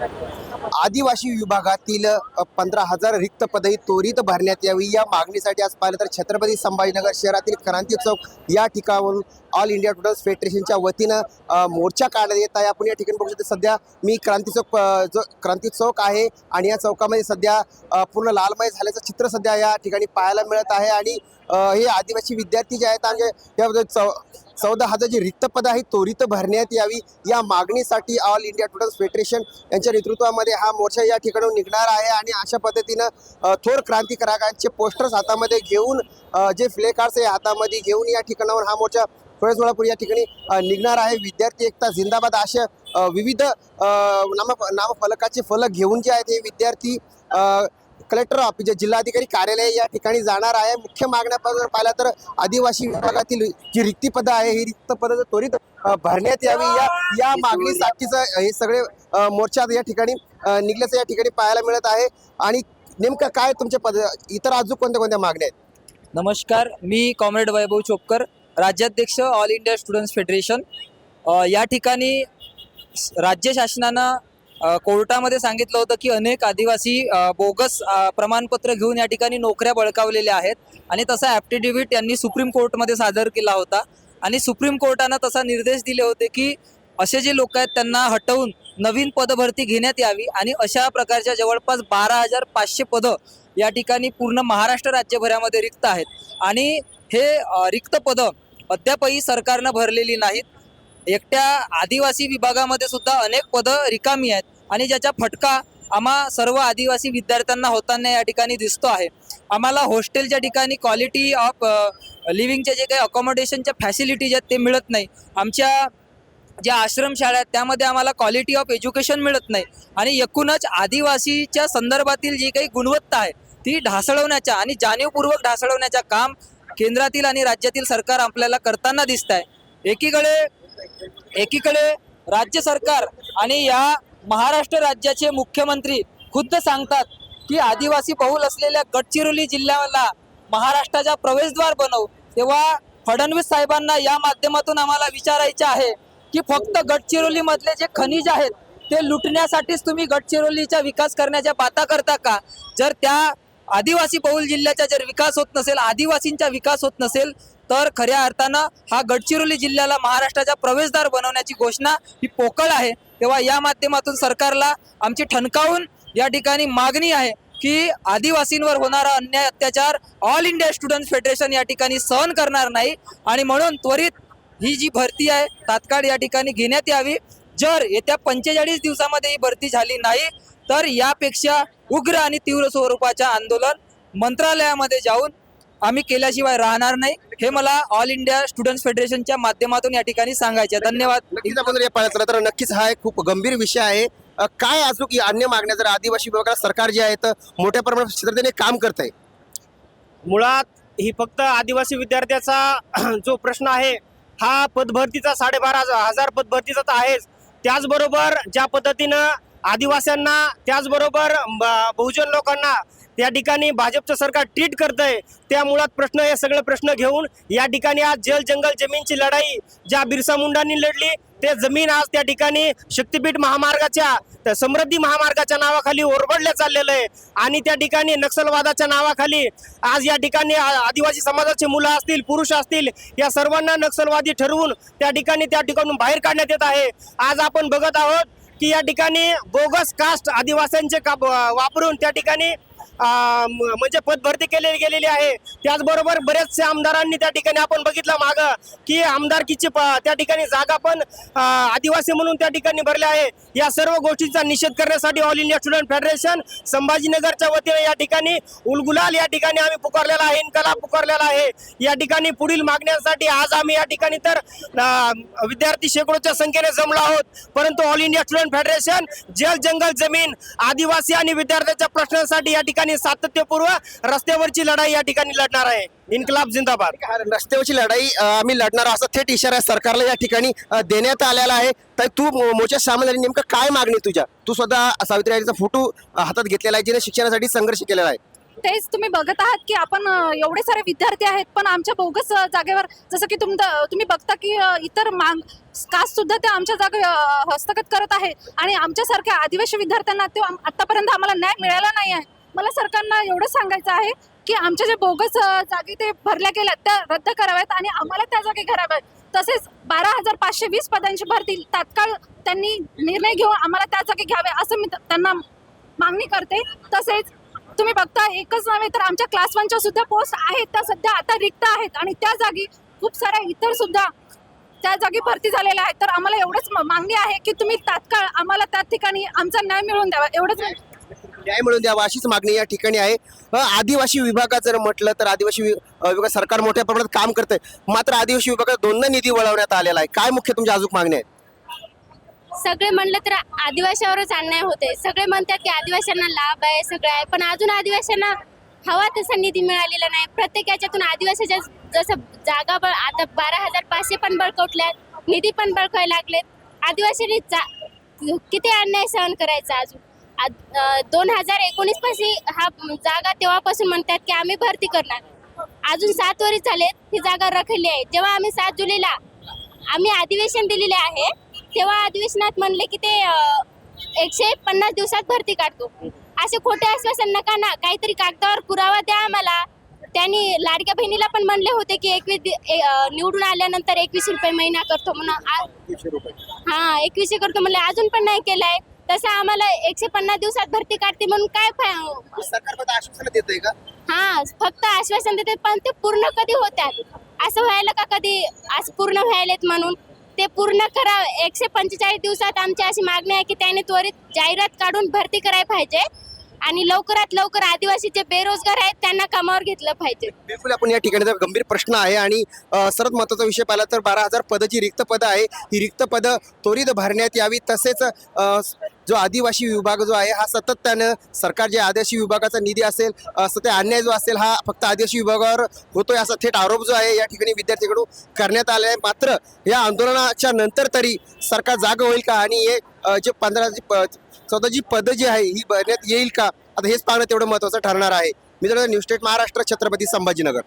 आदिवासी विभागातील पंधरा हजार रिक्त पदही त्वरित भरण्यात यावी. या मागणीसाठी आज पाहिलं तर छत्रपती संभाजीनगर शहरातील क्रांती चौक या ठिकाणावरून ऑल इंडिया टुडल्स फेडरेशनच्या वतीनं मोर्चा काढण्यात येत आहे. आपण या ठिकाणी बघू शकतो सध्या मी क्रांती चौक जो क्रांती चौक आहे आणि या चौकामध्ये सध्या पूर्ण लालमय झाल्याचं चित्र सध्या या ठिकाणी पाहायला मिळत आहे. आणि हे आदिवासी विद्यार्थी जे आहेत आणि त्याबद्दल चौ चौदा हजार जी रिक्त पदं आहेत त्वरित भरण्यात यावी या मागणीसाठी ऑल इंडिया टुडल्स फेडरेशन यांच्या नेतृत्वामध्ये हा मोर्चा या ठिकाणून निघणार आहे. आणि अशा पद्धतीनं थोर क्रांतिकारकांचे पोस्टर्स हातामध्ये घेऊन जे फ्लेकार्स हे आहे हातामध्ये घेऊन या ठिकाणावर हा मोर्चा फळसोलापूर या ठिकाणी निघणार आहे. विद्यार्थी एकता झिंदाबाद अशा विविध नाम नामफलकाचे फलक घेऊन जे आहेत हे विद्यार्थी कलेक्टर ऑफिस जे जिल्हाधिकारी कार्यालय या ठिकाणी जाणार आहे. मुख्य मागण्यापासून पाहिला तर आदिवासी विभागातील जी रिक्ती पदं आहे ही रिक्त पदं त्वरित भरण्यात यावी या या मागणीसाठीचं हे सगळे मोर्चा या ठिकाणी निघल्याचं या ठिकाणी पाहायला मिळत आहे. आणि नेमकं काय तुमचे पद इतर अजून कोणत्या कोणत्या मागण्या आहेत? नमस्कार. मी कॉम्रेड वैभव चोपकर राज्याध्यक्ष ऑल इंडिया स्टुडंट्स फेडरेशन या ठिकाणी राज्य शासनानं कोर्टामध्ये सांगितलं होतं की अनेक आदिवासी बोगस प्रमाणपत्र घेऊन या ठिकाणी नोकऱ्या बळकावलेल्या आहेत आणि तसा ॲप्टिडिव्हिट यांनी सुप्रीम कोर्टमध्ये सादर केला होता. आणि सुप्रीम कोर्टानं तसा निर्देश दिले होते की असे जे लोक आहेत त्यांना हटवून नवीन पदभरती घेण्यात यावी आणि अशा प्रकारच्या जवळपास बारा हजार पाचशे पदं या ठिकाणी पूर्ण महाराष्ट्र राज्यभरामध्ये रिक्त आहेत. आणि हे रिक्त पदं अद्यापही सरकारनं भरलेली नाहीत. एकट्या आदिवासी विभागामध्ये सुद्धा अनेक पदं रिकामी आहेत आणि ज्याचा फटका आम्हा सर्व आदिवासी विद्यार्थ्यांना होताना या ठिकाणी दिसतो आहे. आम्हाला हॉस्टेलच्या ठिकाणी क्वालिटी ऑफ लिव्हिंगच्या जे काही अकॉमोडेशनच्या फॅसिलिटीज आहेत ते मिळत नाही. आमच्या ज्या आश्रमशाळा आहेत त्यामध्ये आम्हाला क्वालिटी ऑफ एज्युकेशन मिळत नाही. आणि एकूणच आदिवासीच्या संदर्भातील जी काही गुणवत्ता आहे ती ढासळवण्याच्या आणि जाणीवपूर्वक ढासळवण्याचं काम केंद्रातील आणि राज्यातील सरकार आपल्याला करताना दिसत आहे एकीकडे एकीकडे राज्य सरकार आणि या महाराष्ट्र राज्याचे मुख्यमंत्री खुद्द सांगतात की आदिवासी बहुल असलेल्या गडचिरोली जिल्ह्याला महाराष्ट्राचा प्रवेशद्वार बनव. तेव्हा फडणवीस साहेबांना या माध्यमातून आम्हाला विचारायचे आहे की फक्त गडचिरोलीमधले जे खनिज आहेत ते लुटण्यासाठीच तुम्ही गडचिरोलीचा विकास करण्याच्या बाता करता का? जर त्या आदिवासी बहुल जिल्ह्याचा जर विकास होत नसेल आदिवासींचा विकास होत नसेल तर खऱ्या अर्थानं हा गडचिरोली जिल्ह्याला महाराष्ट्राचा प्रवेशद्वार बनवण्याची घोषणा ही पोकळ आहे. तेव्हा या माध्यमातून सरकारला आमची ठणकावून या ठिकाणी मागणी आहे की आदिवासींवर होणारा अन्याय अत्याचार ऑल इंडिया स्टुडंट फेडरेशन या ठिकाणी सहन करणार नाही आणि म्हणून त्वरित ही जी भरती आहे तात्काळ या ठिकाणी घेण्यात यावी. जर येत्या पंचेचाळीस दिवसामध्ये ही भरती झाली नाही तर यापेक्षा उग्र आणि तीव्र स्वरूपाचे आंदोलन मंत्रालयामध्ये जाऊन आम्ही केल्याशिवाय राहणार नाही. हे मला ऑल इंडिया स्टुडंट्स फेडरेशनच्या माध्यमातून या ठिकाणी सांगायचे आहे. धन्यवाद. हे तर नक्कीच हा एक खूप गंभीर विषय आहे. काय असो की अन्य मागण्या? जर आदिवासी विभागाला सरकार जे आहे तर मोठ्या प्रमाणात क्षेत्राने काम करत आहे. मुळात ही फक्त आदिवासी विद्यार्थ्याचा जो प्रश्न आहे हा पदभरतीचा साडेबारा हजार- हजार पदभरतीचा तर आहेच. त्याचबरोबर ज्या पद्धतीनं आदिवासींना त्याचबरोबर ब- बहुजन लोकांना त्या ठिकाणी भाजपचं सरकार ट्रीट आहे त्या मुळात प्रश्न हे सगळे प्रश्न घेऊन या ठिकाणी आज जल जंगल जमीनची लढाई ज्या बिरसा मुंडांनी लढली ते जमीन आज त्या ठिकाणी शक्तीपीठ महामार्गाच्या समृद्धी महामार्गाच्या नावाखाली ओरबडल्या चाललेलं आहे. आणि त्या ठिकाणी नक्षलवादाच्या नावाखाली आज या ठिकाणी आ- आदिवासी समाजाचे मुलं असतील पुरुष असतील या सर्वांना नक्षलवादी ठरवून त्या ठिकाणी त्या ठिकाणून बाहेर काढण्यात येत आहे. आज आपण बघत आहोत की या ठिकाणी बोगस कास्ट आदिवासींचे का वापरून त्या ठिकाणी म्हणजे पदभरती केलेली गेलेली आहे. त्याचबरोबर बरेचसे आमदारांनी त्या ठिकाणी आपण बघितलं माग की आमदारकीची त्या ठिकाणी जागा पण आदिवासी म्हणून त्या ठिकाणी भरल्या आहे. या सर्व गोष्टींचा निषेध करण्यासाठी ऑल इंडिया स्टुडंट फेडरेशन संभाजीनगरच्या वतीने या ठिकाणी उलगुलाल या ठिकाणी आम्ही पुकारलेला आहे इन्कलाब पुकारलेला आहे. या ठिकाणी पुढील मागण्यांसाठी आज आम्ही या ठिकाणी तर विद्यार्थी शेकडोच्या संख्येने जमलो आहोत. परंतु ऑल इंडिया स्टुडंट फेडरेशन जल जंगल जमीन आदिवासी आणि विद्यार्थ्यांच्या प्रश्नांसाठी या ठिकाणी सातत्यपूर्व रस्त्यावरची लढाई या ठिकाणी लढणार आहे. इन्कलाब जिंदाबाद. रस्त्यावरची लढाई आम्ही लढणार असा थेट इशारा सरकारला या ठिकाणी देण्यात आलेला आहे. तर तू मो- मोर्चा सामील झाली नेमकं काय मागणी तुझ्या? तू स्वतः सावित्रीबाईचा फोटो हातात घेतलेला आहे जिने शिक्षणासाठी संघर्ष केलेला आहे. तेच तुम्ही बघत आहात की आपण एवढे सारे विद्यार्थी आहेत पण आमच्या बोगस जागेवर जसं की तुम तुम्ही बघता की इतर माग कास्ट सुद्धा ते आमच्या जागे हस्तगत करत आहे. आणि आमच्यासारख्या आदिवासी विद्यार्थ्यांना ते आतापर्यंत आम्हाला न्याय मिळाला नाही आहे. मला सरकारना एवढं सांगायचं आहे की आमच्या जे बोगस जागी ते भरल्या गेल्या त्या रद्द कराव्यात आणि आम्हाला त्या जागी कराव्यात तसेच बारा हजार पाचशे वीस पदांची भरती तात्काळ त्यांनी निर्णय घेऊन आम्हाला त्या जागी घ्यावे असं मी त्यांना मागणी करते. तसेच तुम्ही बघता एकच नव्हे तर आमच्या क्लास वनच्या सुद्धा पोस्ट आहेत त्या सध्या आता रिक्त आहेत आणि त्या जागी खूप साऱ्या इतर सुद्धा त्या जागी भरती झालेल्या आहेत. तर आम्हाला एवढंच मागणी आहे की तुम्ही तात्काळ आम्हाला त्या ठिकाणी आमचा न्याय मिळवून द्यावा. एवढंच न्याय मिळून द्यावा अशीच मागणी या ठिकाणी आहे. आदिवासी विभागात जर म्हटलं तर आदिवासी विभाग सरकार मोठ्या प्रमाणात काम करतंय. मात्र आदिवासी विभागात दोनदा निधी वळवण्यात आलेला आहे. काय मुख्य तुमच्या अजून मागण्या आहेत सगळे म्हणलं तर आदिवासीवरच अन्याय होते सगळे म्हणतात की आदिवासींना लाभ आहे सगळं आहे. पण अजून आदिवासींना हवा तसा निधी मिळालेला नाही. प्रत्येक याच्यातून आदिवासीच्या जसं जागा बळ आता बारा हजार पाचशे पण बळकवटल्यात निधी पण बळकायला लागलेत. आदिवासींनी जा किती अन्याय सहन करायचा अजून? दोन हजार एकोणीसपासून हा जागा तेव्हापासून म्हणतात की आम्ही भरती करणार. अजून सात वरीच झालेत ही जागा रखडली आहे. जेव्हा आम्ही सात जुलैला आम्ही अधिवेशन दिलेले आहे तेव्हा अधिवेशनात म्हणले की ते एकशे पन्नास दिवसात भरती काढतो. असे खोटे आश्वासन नका ना. काहीतरी कागदावर पुरावा द्या आम्हाला. त्यांनी लाडक्या बहिणीला पण म्हणले होते की एकवीस निवडून आल्यानंतर एकवीस रुपये महिना करतो म्हणून हा एकवीसशे करतो म्हणले. अजून पण नाही केलंय. तसं आम्हाला एकशे पन्नास दिवसात भरती काढते म्हणून काय फाय- सरकार आश्वासन का? हा फक्त आश्वासन देतात पण ते पूर्ण कधी होतात? असं व्हायला का कधी असं पूर्ण व्हायलेत म्हणून? ते पूर्ण करा एकशे पंचेचाळीस दिवसात आमची अशी मागणी आहे की त्यांनी त्वरित जाहिरात काढून भरती करायला पाहिजे. आणि लवकरात लवकर आदिवासी जे बेरोजगार आहेत त्यांना कामावर घेतलं पाहिजे. बिलकुल आपण या ठिकाणी गंभीर प्रश्न आहे आणि सर्वात महत्त्वाचा विषय पाहिला तर बारा हजार पदाची रिक्त पदं आहे ही रिक्त पदं त्वरित भरण्यात यावी तसेच जो आदिवासी विभाग जो आहे हा सातत्यानं सरकार जे आदिवासी विभागाचा निधी असेल सतत सध्या अन्याय जो असेल हा फक्त आदिवासी विभागावर होतोय असा थेट आरोप जो आहे या ठिकाणी विद्यार्थ्यांकडून करण्यात आला आहे मात्र या आंदोलनाच्या नंतर तरी सरकार जाग होईल का? आणि हे जे पंधरा स्वतःची पदं जी आहे ही भरण्यात येईल का? आता हेच पाहणं तेवढं महत्त्वाचं ठरणार आहे. मित्रांनो न्यू स्टेट महाराष्ट्र छत्रपती संभाजीनगर.